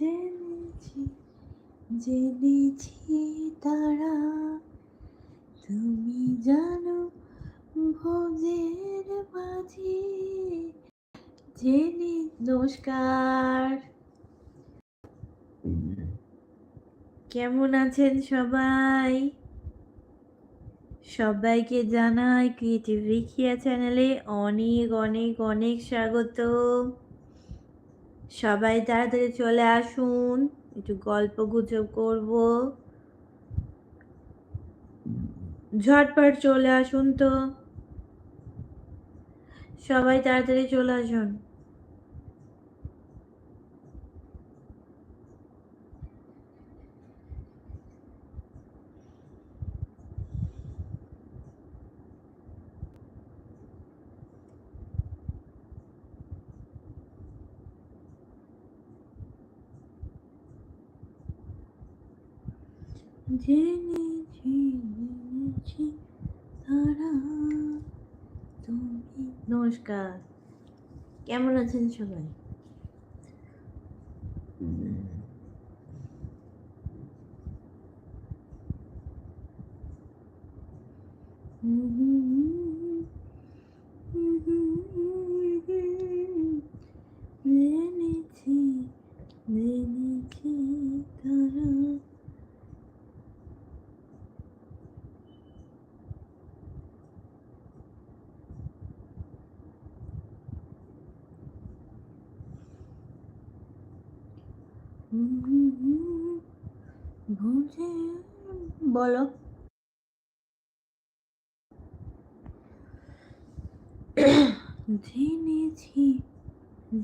জেনেছি জেনেছি তারা। তুমি জানো ভোজের মাঝে জেনে, নমস্কার। কেমন আছেন সবাই? সবাইকে জানাই ক্রিয়েটিভ রিখিয়া চ্যানেলে অনেক অনেক অনেক স্বাগত। সবাই তাড়াতাড়ি চলে আসুন। একটু গল্প গুজব করব। ঝটপট চলে আসুন তো। সবাই তাড়াতাড়ি চলে আসুন। জেনেছি জেনেছি তারা। তুমি নমস্কার। কেমন আছেন সবাই জেনেছি জেনেছি তারা বুঝে বলো। জেনেছি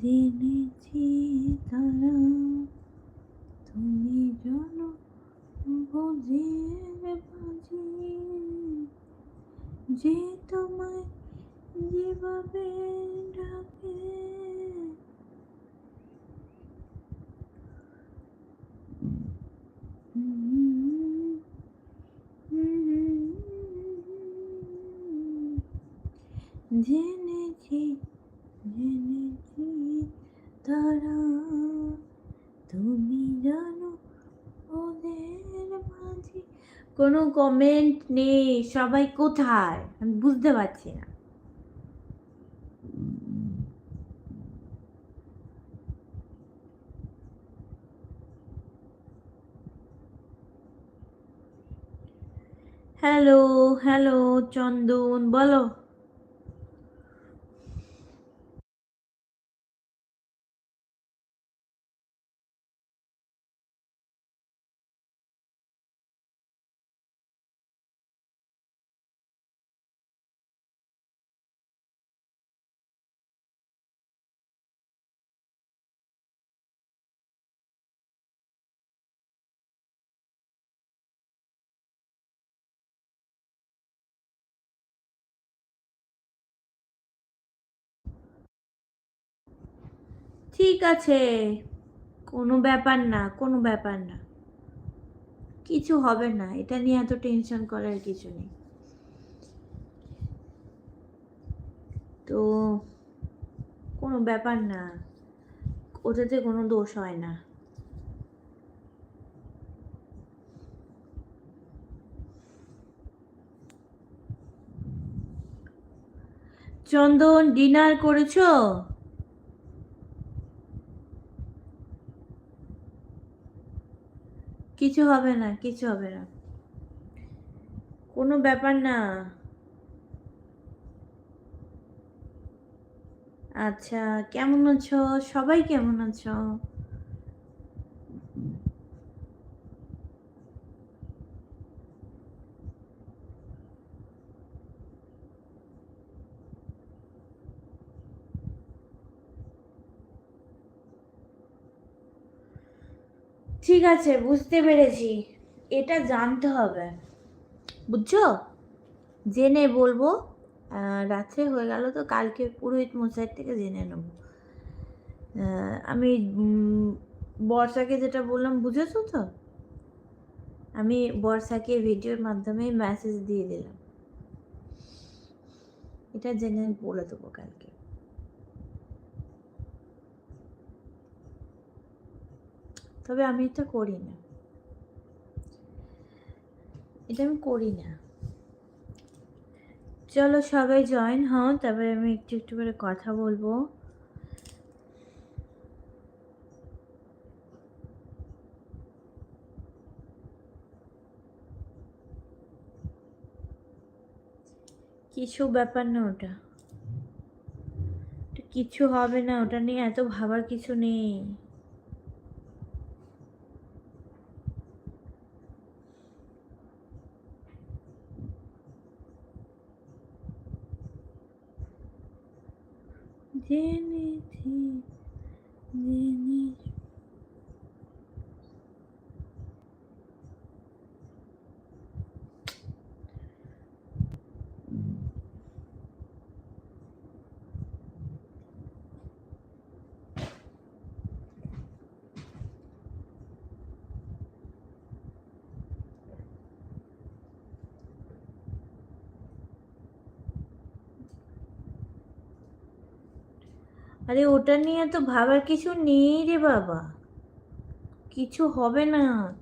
জেনেছি তারা। তুমি জন বোঝের বাজি যে তোমায় যেভাবে ডাকে। জেনেছি জেনেছি তারা। তুমি জানো ওদের মাঝে কোনো কমেন্ট নেই, সবাই কোথায়? আমি বুঝতে পারছি না। হ্যালো হ্যালো চন্দন, বলো। ঠিক আছে। কোনো ব্যাপার না, কোনো ব্যাপার না। কিছু হবে না, এটা নিয়ে এত টেনশন করার কিছু নেই। তো কোনো ব্যাপার না, ওটাতে কোনো দোষ হয় না। চন্দন ডিনার করেছ? কিছু হবে না, কিছু হবে না। কোনো ব্যাপার না। আচ্ছা কেমন আছো? সবাই কেমন আছো? ঠিক আছে, বুঝতে পেরেছি। এটা জানতে হবে। বুঝছ? জেনে বলব রাত্রে হয়ে গেল তো, কালকে পুরোহিত মশাইয়ের থেকে জেনে নেব। আমি বর্ষাকে যেটা বললাম, বুঝেছ তো? আমি বর্ষাকে ভিডিওর মাধ্যমে মেসেজ দিয়ে দিলাম। এটা জেনে বলে দেবো কালকে। তবে আমি এটা করি না। এটা আমি করি না। চলো সবাই জয়েন হও তারপরে আমি একটু একটু করে কথা বলব। কিছু ব্যাপার না ওটা। কিছু হবে না, ওটা নিয়ে এত ভাবার কিছু নেই। জেনেছি জেনে আরে ওটা নিয়ে তো ভাবার কিছু নেই রে বাবা। কিছু হবে না।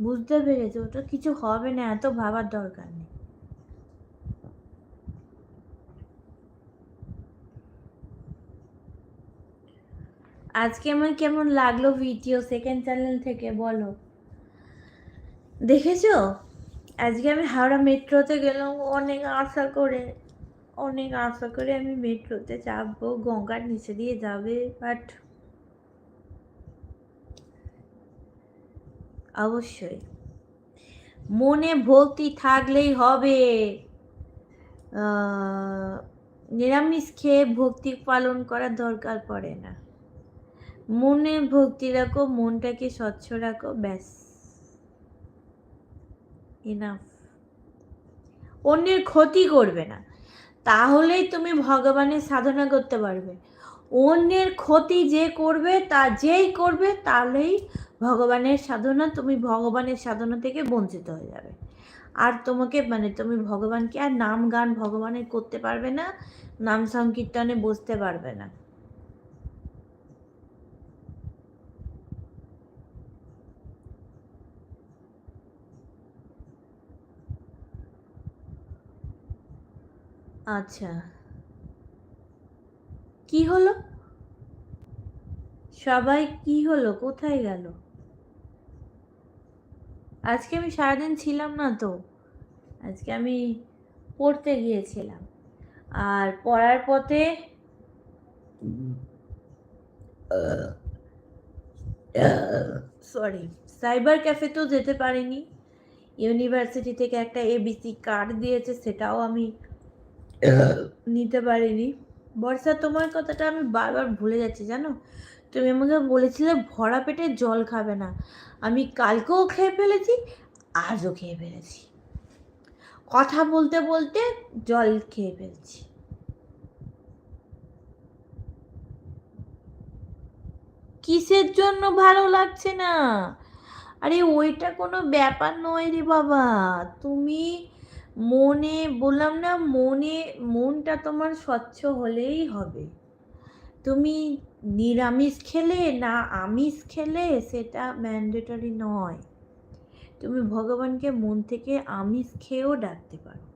বুঝতে পেরেছ? ওটা কিছু হবে না, এত ভাবার দরকার নেই। আজকে আমার কেমন লাগল ভিডিও সেকেন্ড চ্যানেল থেকে, বলো। দেখেছ? আজকে আমি হাওড়া মেট্রোতে গেলাম, অনেক আশা করে। অনেক আশা করে আমি মেট্রোতে চাপবো গঙ্গার নিচে দিয়ে যাবে বাট অবশ্যই। মনে ভক্তি থাকলেই হবে। নিরামিষ খেয়ে ভক্তি পালন করার দরকার পড়ে না। মনে ভক্তি রাখো, মনটাকে স্বচ্ছ রাখো, ব্যাস। ইনাফ অন্যের ক্ষতি করবে না। তাহলেই তুমি ভগবানের সাধনা করতে পারবে। অন্যের ক্ষতি যে করবে, তা যেই করবে, তাহলেই ভগবানের সাধনা, তুমি ভগবানের সাধনা থেকে বঞ্চিত হয়ে যাবে। আর তোমাকে মানে তুমি ভগবানকে আর নাম গান ভগবানের করতে পারবে না, নাম সংকীর্তনে বসতে পারবে না। আচ্ছা। কি হলো? সবাই কি হলো? কোথায় গেল? আজকে আমি সারাদিন ছিলাম না তো। আজকে আমি পড়তে গিয়েছিলাম। আর পড়ার পথে সরি, সাইবার ক্যাফেতেও যেতে পারিনি। ইউনিভার্সিটি থেকে একটা এবিসি কার্ড দিয়েছে, সেটাও আমি নিতে পারিনি। বর্ষা, তোমার কথাটা আমি বারবার ভুলে যাচ্ছি, জানো? তুমি আমাকে বলেছিলে ভরা পেটে জল খাবে না। আমি কালকেও খেয়ে ফেলেছি, আজও খেয়ে ফেলেছি। কথা বলতে বলতে জল খেয়ে ফেলছি। কিসের জন্য ভালো লাগছে না? আরে, ওইটা কোনো ব্যাপার নয় রে বাবা। তুমি মনে, বললাম না মনে, মনটা তোমার স্বচ্ছ হলেই হবে। তুমি নিরামিষ খেলে না আমিষ খেলে সেটা ম্যান্ডেটরি নয়। তুমি ভগবানকে মন থেকে আমিষ খেয়েও ডাকতে পারো।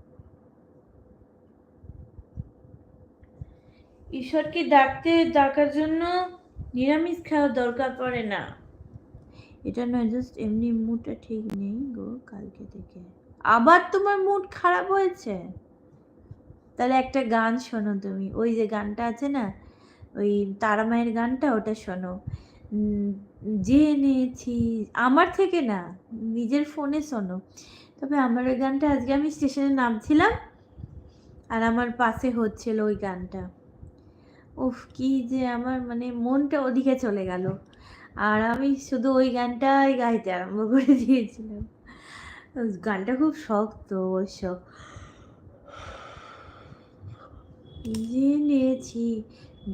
ঈশ্বরকে ডাকতে, ডাকার জন্য নিরামিষ খাওয়ার দরকার পড়ে না। এটা নয় জাস্ট এমনি মুডটা ঠিক নেই গো কালকে থেকে। আবার তোমার মুড খারাপ হয়েছে? তাহলে একটা গান শোনো তুমি। ওই যে গানটা আছে না? ওই তারা মায়ের গানটা, ওটা শোনো। জেনেছি। আমার থেকে না, নিজের ফোনে শোনো। তবে আমার ওই গানটা আজকে আমি স্টেশনে নামছিলাম, আর আমার পাশে হচ্ছিল ওই গানটা। উফ, কি যে আমার মানে মনটা ওদিকে চলে গেল। আর আমি শুধু ওই গানটাই গাইতে আরম্ভ করে দিয়েছিলাম। গানটা খুব শক্ত অবশ্য জেনেছি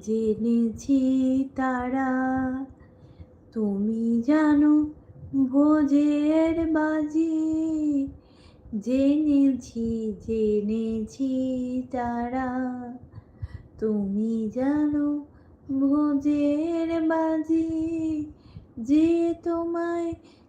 জেনেছি তারা। তুমি জানো ভোজের বাজি। জেনেছি জেনেছি তারা। তুমি জানো ভোজের বাজি। যে তোমায়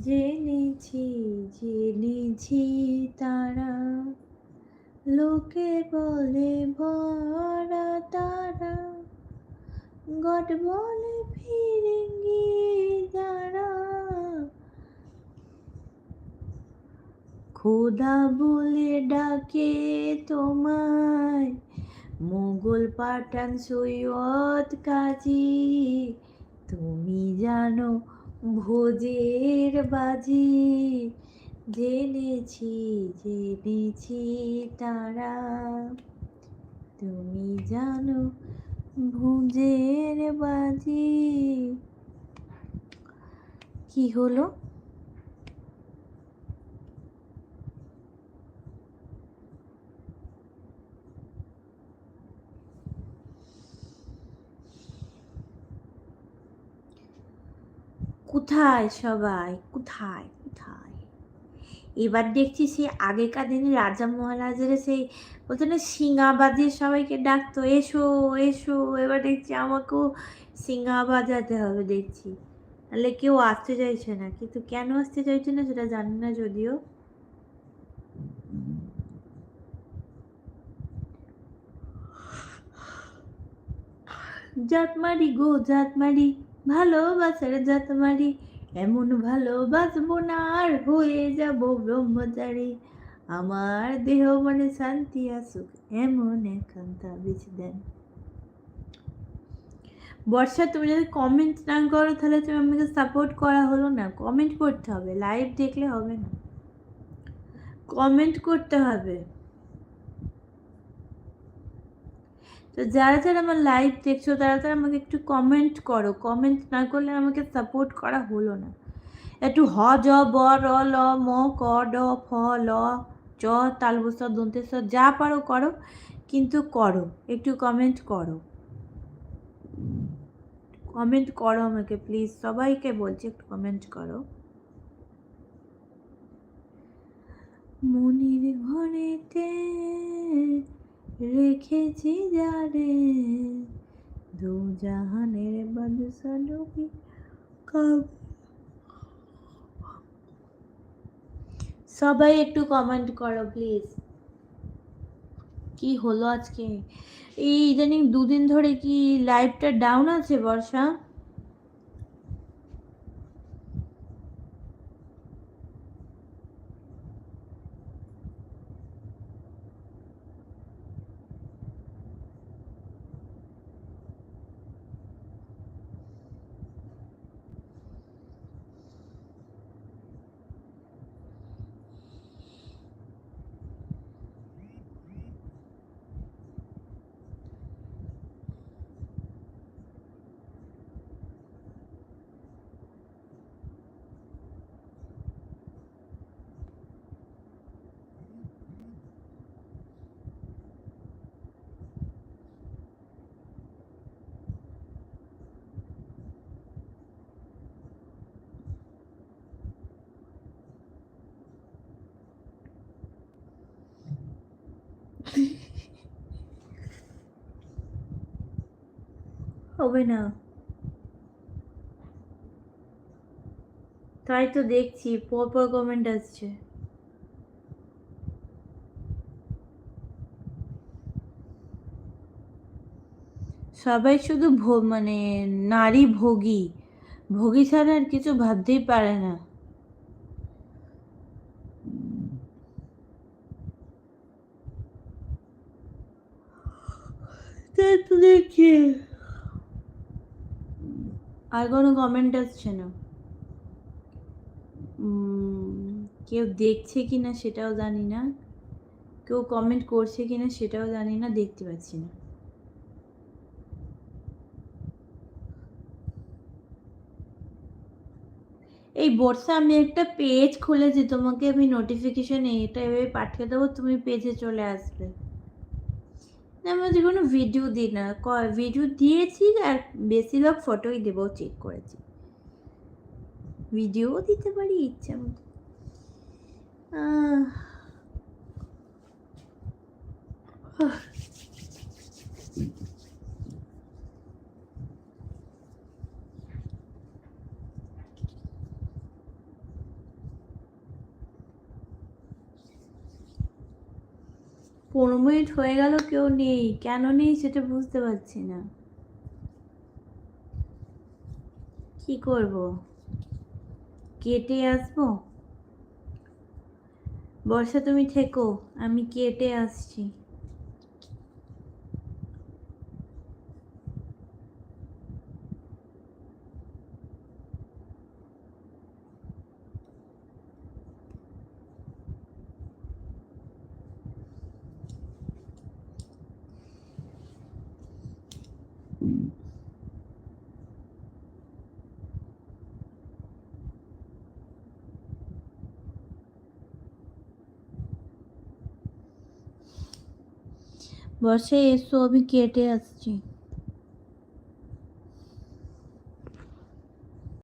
জেনেছি জেনেছি তারা। লোকে বলে ভরা তারা। গট বলে ফিরিঙ্গি যারা। খোদা বলে ডাকে তোমায়। মোগল পাঠান সৈয়দ কাজী। তুমি জানো ভোজের বাজি জেনেছি জেনেছি তারা। তুমি জানো ভোজের বাজি। কি হলো? কোথায় সবাই? কোথায়? কোথায়? এবার দেখছি সেই আগেকার দিনে রাজা মহারাজারা সেই বলতো না সিঙা বাজিয়ে সবাইকে ডাকতো, এসো এসো। এবার দেখছি আমাকেও সিঙা বাজাতে হবে দেখছি। নাহলে কেউ আসতে চাইছে না। কিন্তু কেন আসতে চাইছে না সেটা জানি না যদিও। জাতমারি গো, জাতমারি। ভালোবাসার জাতমারি এমন ভালোবাসবো না আর হয়ে যাব ব্রহ্মচারী। আমার দেহ মনে শান্তি আসুক, এমন একান্তা বেছে দেন। বর্ষা, তুমি যদি কমেন্ট না করো, তাহলে তুমি আমাকে সাপোর্ট করা হলো না। কমেন্ট করতে হবে লাইভ দেখলে হবে না। কমেন্ট করতে হবে। তো যারা যারা আমার লাইভ দেখছ, তারা তারা আমাকে একটু কমেন্ট করো। কমেন্ট না করলে আমাকে সাপোর্ট করা হলো না। একটু হ, জ, ব, র, ল, ম, ক, ড, ফ, ল, চ তালবস দন্তেস যা পারো করো, কিন্তু করো। একটু কমেন্ট করো। কমেন্ট করো আমাকে প্লিজ সবাইকে বলছি, একটু কমেন্ট করো। মনির ঘরেতে রেখেছি যারে। দু জাহানের বাদশা কব। সবাই একটু কমেন্ট করো প্লিজ কি হলো আজকে? এই ইদানিং দুদিন ধরে কি লাইভটা ডাউন আছে, বর্ষা? হবে তাই তো দেখছি, পরপর কমেন্ট আসছে। সবাই শুধু মানে নারী ভোগী। ভোগী ছাড়া আর কিছু ভাবতেই পারে না। তাই তো দেখছি। আর কোনো কমেন্ট আসছে না। কেউ দেখছে কি না সেটাও জানি না। কেউ কমেন্ট করছে কি না সেটাও জানি না, দেখতে পাচ্ছি না। এই বর্ষা, আমি একটা পেজ খুলেছি, তোমাকে আমি নোটিফিকেশন এটা এভাবে পাঠিয়ে দেবো, তুমি পেজে চলে আসবে। আমি যে কোনো ভিডিও দিই না ভিডিও দিয়েছি আর বেশিরভাগ ফটোই দেবো চেক করেছি। ভিডিও দিতে পারি ইচ্ছা মতো। আহ, পনেরো মিনিট হয়ে গেল, কেউ নেই। কেন নেই সেটা বুঝতে পারছি না। কি করব? কেটে আসব? বর্ষা তুমি থেকো, আমি কেটে আসছি। বর্ষা এসো আমি কেটে আসছি।